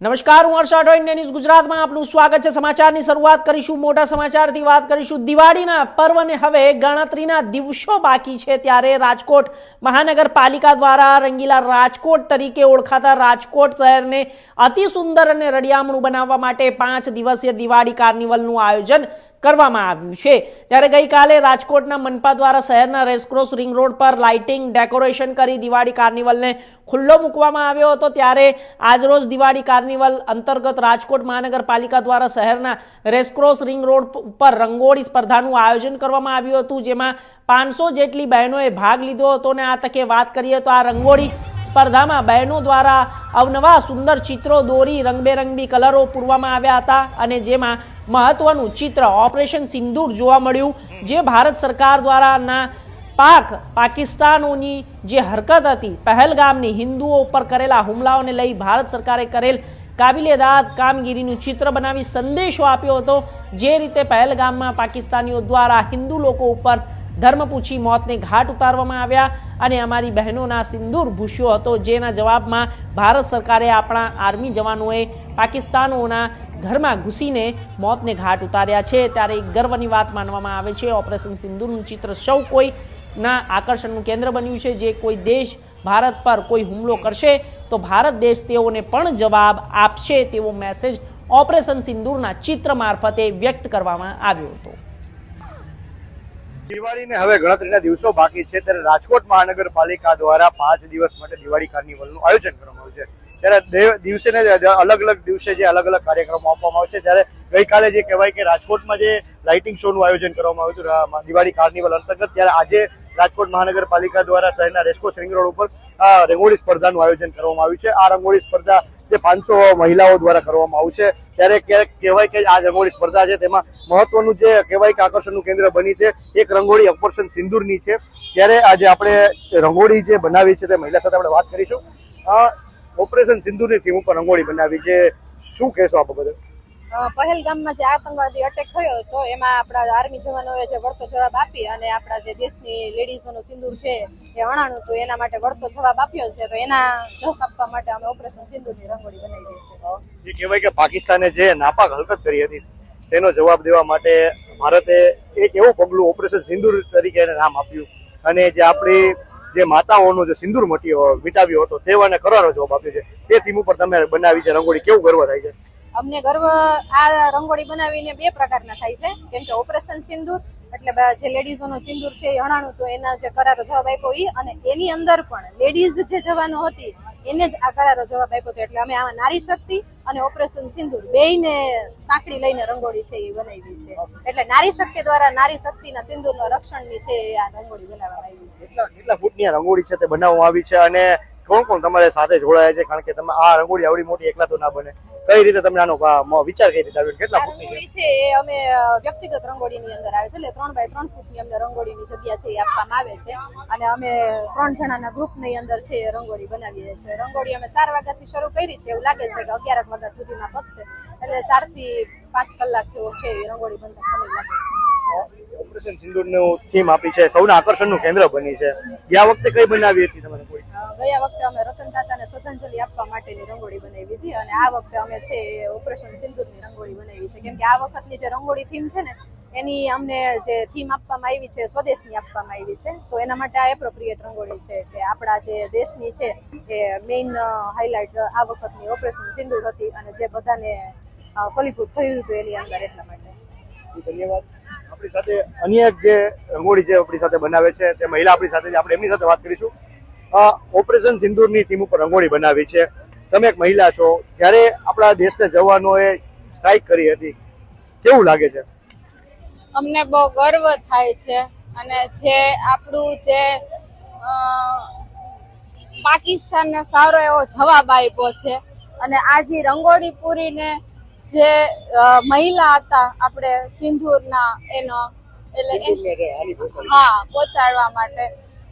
નમસ્કાર, હું હર્ષ અઠવાડિયા ન્યૂઝ ગુજરાતમાં આપનું સ્વાગત છે. સમાચારની શરૂઆત કરીશું, મોટા સમાચારથી વાત કરીશું. દિવાળીના પર્વને હવે ગણતરીના દિવસો બાકી છે ત્યારે રાજકોટ મહાનગરપાલિકા દ્વારા રંગીલા રાજકોટ તરીકે ઓળખાતા રાજકોટ શહેરને અતિ સુંદર અને રળિયામણું બનાવવા માટે પાંચ દિવસીય દિવાળી કાર્નિવલનું આયોજન કરવામાં આવ્યું છે. ત્યારે ગઈકાલે રાજકોટના મનપા દ્વારા શહેરના રેસક્રોસ રિંગ રોડ પર લાઇટિંગ, ડેકોરેશન કરી દિવાળી કાર્નિવલને ખુલ્લો મૂકવામાં આવ્યો હતો. ત્યારે આજરોજ દિવાળી કાર્નિવલ અંતર્ગત રાજકોટ મહાનગરપાલિકા દ્વારા શહેરના રેસક્રોસ રિંગ રોડ ઉપર રંગોળી સ્પર્ધાનું આયોજન કરવામાં આવ્યું હતું. જેમાં પાંચસો જેટલી બહેનોએ ભાગ લીધો હતો અને આ તકે વાત કરીએ તો આ રંગોળી સ્પર્ધામાં બહેનો દ્વારા અવનવા સુંદર ચિત્રો દોરી રંગબેરંગી કલરો પૂરવામાં આવ્યા હતા અને જેમાં મહત્વનું ચિત્ર ઓપરેશન સિંદૂર જોવા મળ્યું, જે ભારત સરકાર દ્વારાના પાક પાકિસ્તાનોની જે હરકત હતી, પહેલગામની હિન્દુઓ ઉપર કરેલા હુમલાઓને લઈ ભારત સરકારે કરેલ કાબિલેદાદ કામગીરીનું ચિત્ર બનાવી સંદેશો આપ્યો હતો, જે રીતે પહેલગામમાં પાકિસ્તાનીઓ દ્વારા હિન્દુ લોકો ઉપર ધર્મ પૂછી મોતને ઘાટ ઉતારવામાં આવ્યા અને અમારી બહેનોના સિંદૂર ભૂસ્યો હતો. જેના જવાબમાં ભારત સરકારે આપણા આર્મી જવાનોએ પાકિસ્તાનોના ઘરમાં ઘૂસીને મોતને ઘાટ ઉતાર્યા છે. ત્યારે એક ગર્વની વાત માનવામાં આવે છે. ઓપરેશન સિંદૂરનું ચિત્ર સૌ કોઈના આકર્ષણનું કેન્દ્ર બન્યું છે. જે કોઈ દેશ ભારત પર કોઈ હુમલો કરશે તો ભારત દેશ તેઓને પણ જવાબ આપશે તેવો મેસેજ ઓપરેશન સિંદૂરના ચિત્ર મારફતે વ્યક્ત કરવામાં આવ્યો હતો. દિવાળીને હવે ગણતરીના દિવસો બાકી છે ત્યારે રાજકોટ મહાનગરપાલિકા દ્વારા પાંચ દિવસ માટે દિવાળી કાર્નિવલનું આયોજન કરવામાં આવ્યું છે. ત્યારે દિવસે અલગ અલગ દિવસે જે અલગ અલગ કાર્યક્રમો આપવામાં આવે છે. ત્યારે ગઈકાલે જે કહેવાય કે રાજકોટમાં જે લાઇટિંગ શોનું આયોજન કરવામાં આવ્યું હતું દિવાળી કાર્નિવલ અંતર્ગત, ત્યારે આજે રાજકોટ મહાનગરપાલિકા દ્વારા શહેરના રેસ્કોસ રિંગ રોડ ઉપર રંગોળી સ્પર્ધાનું આયોજન કરવામાં આવ્યું છે. આ રંગોળી સ્પર્ધા જે પાંચસો મહિલાઓ દ્વારા કરવામાં આવશે ત્યારે ક્યારેક કહેવાય કે આ રંગોળી સ્પર્ધા છે. તેમાં મહત્વનું જે કહેવાય કે આકર્ષણનું કેન્દ્ર બની છે, એક રંગોળી ઓપરેશન સિંદૂરની છે. ત્યારે આજે આપણે રંગોળી જે બનાવી છે તે મહિલા સાથે આપણે વાત કરીશું. ઓપરેશન સિંધુની થીમ ઉપર રંગોળી બનાવી છે. શું કહેશો આ બાબતે? પહેલગામમાં જે આતંકવાદી અટેક થયો હતો, એમાં આપણા આર્મી જવાનોએ જે વળતો જવાબ આપી અને આપણા જે દેશની લેડીઝોનું સિંદૂર છે એ અણાણું હતું, એના માટે વળતો જવાબ આપ્યો છે. તો એના જસ આપવા માટે અમે ઓપરેશન સિંદૂરની રંગોળી બનાવી છે. જે કહેવાય કે પાકિસ્તાને જે નાપાક હરકત કરી હતી, તેનો જવાબ દેવા માટે ભારતે એક એવું પગલું ઓપરેશન સિંદૂર તરીકે એને નામ આપ્યું. અને જે આપણી જે માતાઓનો જે સિંદૂર મટ્યો મિટાવ્યો હતો, તેવાને કરારો જવાબ આપ્યો છે. તે થીમ ઉપર તમે બનાવી છે રંગોળી, કેવું ગર્વ થાય છે? અમને ગર્વ આ રંગોળી બનાવીને બે પ્રકારના થાય છે. કેમ કે ઓપરેશન સિંદૂર, એટલે જે લેડીઝોનું સિંદૂર છે એ હણાણું તો એના જે કરારો જવાબ આપ્યો એ અને એની અંદર પણ લેડીઝ જે જવાનો હતી, એને જ આ કરારો જવાબ આપ્યો હતો. એટલે અમે આમાં નારી શક્તિ અને ઓપરેશન સિંદૂર બેયને સાંકળી લઈને રંગોળી છે એ બનાવી છે. એટલે નારી શક્તિ દ્વારા નારી શક્તિના સિંદૂરના રક્ષણની છે આ રંગોળી બનાવવામાં આવી છે. કેટલા ફૂટની રંગોળી છે તે બનાવવામાં આવી છે? અને કોણ કોણ તમારે સાથે જોડાયા છે? કારણ કે તમે આ રંગોળી આવડી મોટી એકલા તો ના બને. કઈ રીતે તમને આનો વિચાર કઈ રીતે આવ્યો? કેટલા ફૂટની છે એ અમે વ્યક્તિગત રંગોળીની અંદર આવે છે. એટલે ત્રણ બાય ત્રણ ફૂટની અમને રંગોળીની જગ્યા છે એ આપવામાં આવે છે. અને અમે ત્રણ જણાના ગ્રુપની અંદર છે એ રંગોળી બનાવીએ છીએ. રંગોળી અમે ચાર વાગ્યાથી શરૂ કરી છે. એવું લાગે છે કે અગિયાર વાગ્યા સુધીમાં પતશે. એટલે ચારથી પાંચ કલાક જેવો છે એ રંગોળી બનતા સમય લાગે છે. ઓપરેશન સિંદૂરનું થીમ આપી છે. સૌના આકર્ષણનું કેન્દ્ર બની છે. ગયા વખતે કઈ બનાવી હતી અ, ગયા વખતે અમે રતન તાતાને શ્રદ્ધાંજલિ આપવા માટેની રંગોળી બનાવી હતી અને આ વખતે અમે છે ઓપરેશન સિંદૂરની રંગોળી બનાવી છે. કેમ કે આ વખતની જે રંગોળી થીમ છે ને, એની અમને જે થીમ આપવામાં આવી છે, સ્વદેશની આપવામાં આવી છે, તો એના માટે આ એપ્રોપ્રિએટ રંગોળી છે કે આપણા જે દેશની છે એ મેઇન હાઇલાઇટ આ વખતની ઓપરેશન સિંદૂર હતી અને જે બધાને ફલીભૂત થયું હતું એની અંદર એટલા માટે. ધન્યવાદ. આપણી સાથે અન્ય જે રંગોળી જે આપણી સાથે બનાવે છે તે મહિલા આપણી સાથે, આપણે એમની સાથે વાત કરીશું. ઓપરેશન સિંદૂરની ટીમ ઉપર રંગોળી બનાવી છે. તમે એક મહિલા છો જ્યારે આપણા દેશના જવાનોએ સ્ટ્રાઇક કરી હતી કેવું લાગે છે? અમને બહુ ગર્વ થાય છે અને જે આપણું જે પાકિસ્તાનને સારો એવો જવાબ આપ્યો છે અને આ જે રંગોળી પૂરીને જે મહિલા હતા આપણે સિંદૂરના એનો એટલે હા પહોંચાડવા માટે.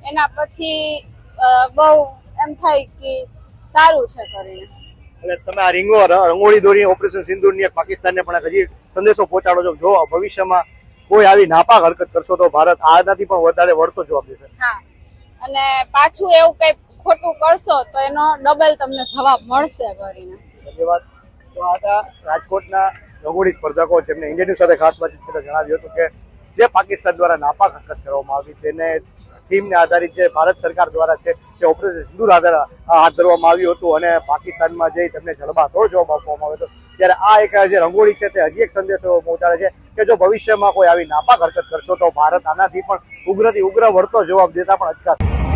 એના પછી બહુ એમ થાય કે સારું છે કરીને. એટલે તમે આ રીંગો રંગોળી દોરી ઓપરેશન સિંદૂરની પાકિસ્તાનને પણ હજી સંદેશો પહોંચાડો છો. જો ભવિષ્યમાં કોઈ આવી નાપાક હરકત કરશો તો ભારત આનાથી પણ વધારે વળતો જવાબ દેશે. હા. અને પાછું એવું કઈ ખોટું કરશો તો એનો ડબલ તમને જવાબ મળશે કરીને ધન્યવાદ. તો આ રાજકોટના રંગોળી સ્પર્ધકો જેમને ઇન્ડિયન સાથે ખાસ વાતચીત જણાવ્યું હતું કે જે પાકિસ્તાન દ્વારા નાપાક હરકત કરવામાં આવી તેને થીમને આધારિત જે ભારત સરકાર દ્વારા છે જે ઓપરેશન સિંદુર આધાર હાથ ધરવામાં આવ્યું હતું અને પાકિસ્તાનમાં જઈ તેમને જડબાતોડ જવાબ આપવામાં આવ્યો હતો. ત્યારે આ એક જે રંગોળી છે તે હજી એક સંદેશો પહોંચાડે છે કે જો ભવિષ્યમાં કોઈ આવી નાપાક હરકત કરશો તો ભારત આનાથી પણ ઉગ્રથી ઉગ્ર વળતો જવાબ દેતા પણ અચકાશે